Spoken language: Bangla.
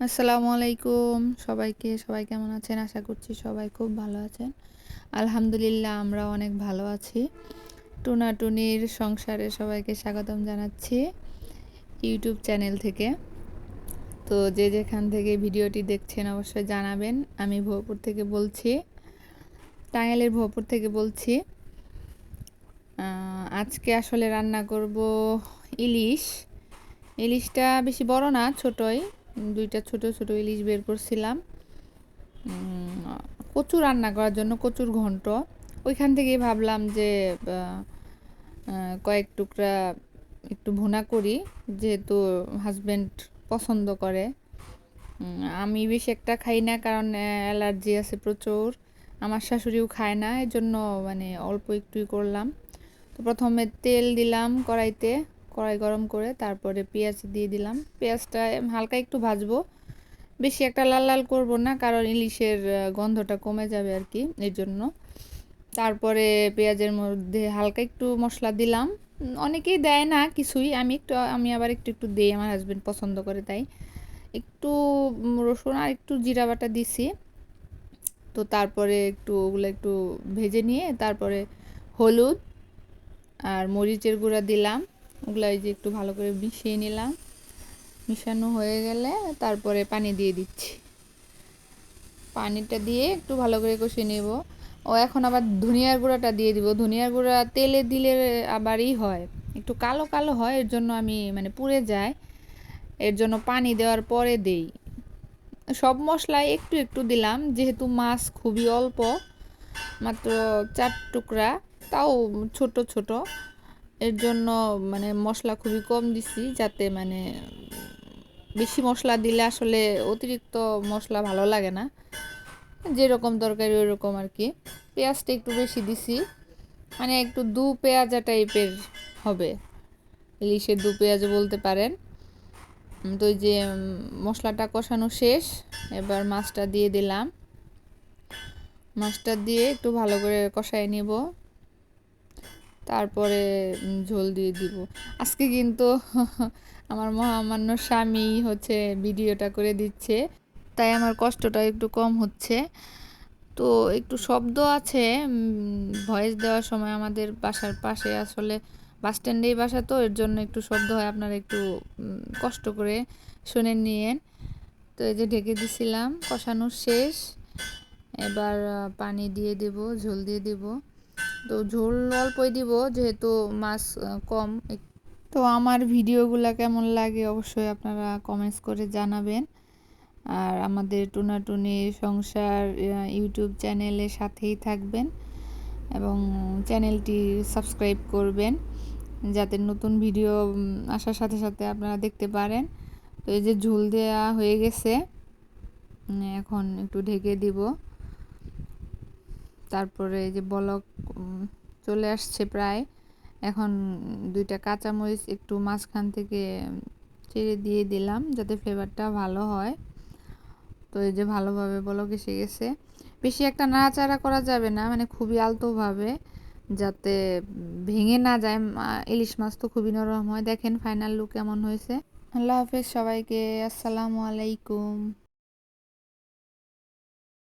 আসসালামু আলাইকুম। সবাইকে, সবাই কেমন আছেন? আশা করছি সবাই খুব ভালো আছেন। আলহামদুলিল্লাহ আমরা অনেক ভালো আছি। টুনাটুনির সংসারে সবাইকে স্বাগতম জানাচ্ছি ইউটিউব চ্যানেল থেকে। তো যে যেখান থেকে ভিডিওটি দেখছেন অবশ্যই জানাবেন। আমি ভোপুর থেকে বলছি, টাঙ্গাইলের ভোপুর থেকে বলছি। আজকে আসলে রান্না করব ইলিশ। ইলিশটা বেশি বড় না, ছোটই। দুইটা ছোট ছোট ইলিশ বের করছিলাম। কচু রান্না করার জন্য কচুর ঘন্ট। ওইখান থেকেই ভাবলাম যে কয়েক টুকরা একটু ভুনা করি, যেহেতু হাজব্যান্ড পছন্দ করে। আমি বেশি একটা খাই না কারণ অ্যালার্জি আছে প্রচুর। আমার শাশুড়িও খায় না এর জন্য মানে অল্প একটুই করলাম। তো প্রথমে তেল দিলাম কড়াইতে। কড়াই গরম করে তারপরে পেঁয়াজ দিয়ে দিলাম। পেঁয়াজটা হালকা একটু ভাজবো। বেশি একটা লাল লাল করব না, কারণ ইলিশের গন্ধটা কমে যাবে আর কি এর জন্য। তারপরে পেঁয়াজের মধ্যে হালকা একটু মশলা দিলাম। অনেকেই দেয় না কিছুই, আমি একটু, আমি আবার একটু একটু দিই, আমার হাজব্যান্ড পছন্দ করে তাই। একটু রসুন আর একটু জিরা বাটা দিছি। তো তারপরে একটু, ওগুলো একটু ভেজে নিয়ে তারপরে হলুদ আর মরিচের গুঁড়া দিলাম। ওগুলো যে একটু ভালো করে মিশিয়ে নিলাম। মিশানো হয়ে গেলে তারপরে পানি দিয়ে দিচ্ছি। পানিটা দিয়ে একটু ভালো করে কষিয়ে নেব। ও এখন আবার ধনিয়ার গুঁড়াটা দিয়ে দিব। ধনিয়ার গুঁড়া তেলে দিলে আবারই হয়। একটু কালো কালো হয়, এর জন্য আমি মানে পুড়ে যায়। এর জন্য পানি দেওয়ার পরে দেই। সব মশলায় একটু একটু দিলাম, যেহেতু মাছ খুবই অল্প, মাত্র চার টুকরা, তাও ছোট ছোট। এর জন্য মানে মশলা খুবই কম দিছি, যাতে মানে বেশি মশলা দিলে আসলে অতিরিক্ত মশলা ভালো লাগে না। যেরকম ওই রকম আর কি। পেঁয়াজটা একটু বেশি দিছি। মানে একটু দু পেঁয়াজা টাইপের হবে। ইলিশের দু পেঁয়াজ বলতে পারেন। তো ওই যে মশলাটা কষানো শেষ। এবার মাছটা দিয়ে দিলাম। মাছটা দিয়ে একটু ভালো করে কষাই নিব। তারপরে ঝোল দিয়ে দিব। আজকে কিন্তু আমার মহামান্য স্বামী হচ্ছে ভিডিওটা করে দিচ্ছে, তাই আমার কষ্টটা একটু কম হচ্ছে। তো একটু শব্দ আছে ভয়েস দেওয়ার সময় আমাদের বাসার পাশে আসলে বাস স্ট্যান্ডেই বাসা তো, এর জন্য একটু শব্দ হয়, আপনারা একটু কষ্ট করে শুনে নিয়েন। তো এই যে ঢেকে দিছিলাম, কষানো শেষ। এবার পানি দিয়ে দেব, ঝোল দিয়ে দেব। তো ঝোল অল্পই দিব, যেহেতু মাছ কম। তো আমার ভিডিওগুলো কেমন লাগে অবশ্যই আপনারা কমেন্টস করে জানাবেন। আর আমাদের টুনাটুনি সংসার ইউটিউব চ্যানেলের সাথেই থাকবেন এবং চ্যানেলটি সাবস্ক্রাইব করবেন, যাতে নতুন ভিডিও আসার সাথে সাথে আপনারা দেখতে পারেন। তো এই যে ঝুল দেওয়া হয়ে গেছে এখন একটু ঢেকে দিব। তারপরে এই যে বলক চলে আসছে প্রায়। এখন দুইটা কাঁচামরিচ একটু মাঝখান থেকে চেড়ে দিয়ে দিলাম যাতে ফ্লেভারটা ভালো হয়। তো এই যে ভালোভাবে বলক এসে গেছে। বেশি একটা নাড়াচাড়া করা যাবে না মানে খুবই আলতোভাবে যাতে ভেঙে না যায়। ইলিশ মাছ তো খুবই নরম হয়। দেখেন ফাইনাল লুক কেমন হয়েছে। আল্লাহ হাফেজ সবাইকে, আসসালামু আলাইকুম।